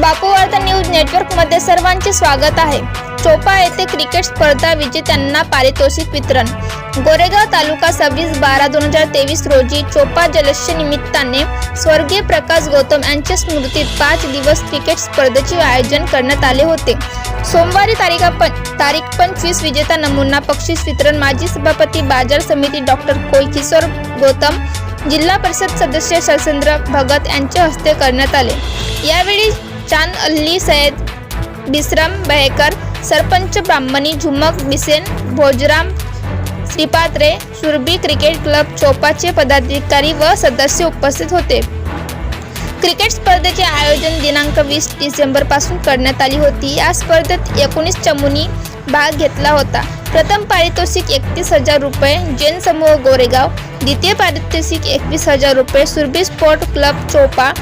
बापू वार्ता न्यूज नेटवर्कमध्ये सर्वांचे स्वागत आहे. चोपा येथे क्रिकेट स्पर्धा विजेत्यांना पारितोषिक वितरण. गोरेगाव तालुका सव्वीस बारा दोन हजार तेवीस रोजी चोपा जलस्य निमित्ताने स्वर्गीय प्रकाश गौतम यांच्या स्मृतीत पाच दिवस क्रिकेट स्पर्धेचे आयोजन करण्यात आले होते. सोमवारी तारीख पं तारीख पंचवीस विजेता नमुना बक्षीस वितरण माजी सभापती बाजार समिती डॉक्टर कोई किशोर गौतम जिल्हा परिषद सदस्य शरसेंद्र भगत यांच्या हस्ते करण्यात आले. यावेळी चान अल्ली सय्यद बिश्राम बहेकर सरपंच ब्राह्मणी झुमक बिसेन भोजराम श्रीपात्रे सुरभी क्रिकेट क्लब चोपाचे पदाधिकारी व सदस्य उपस्थित होते. क्रिकेट स्पर्धेचे आयोजन दिनांक वीस डिसेंबरपासून करण्यात आली होती. या स्पर्धेत एकोणीस चमुनी भाग घेतला होता. प्रथम पारितोषिक एकतीस हजार रुपये जैन समूह गोरेगाव द्वितीय पारितोषिक एकवीस हजार रुपये सुरभी स्पोर्ट क्लब चोपा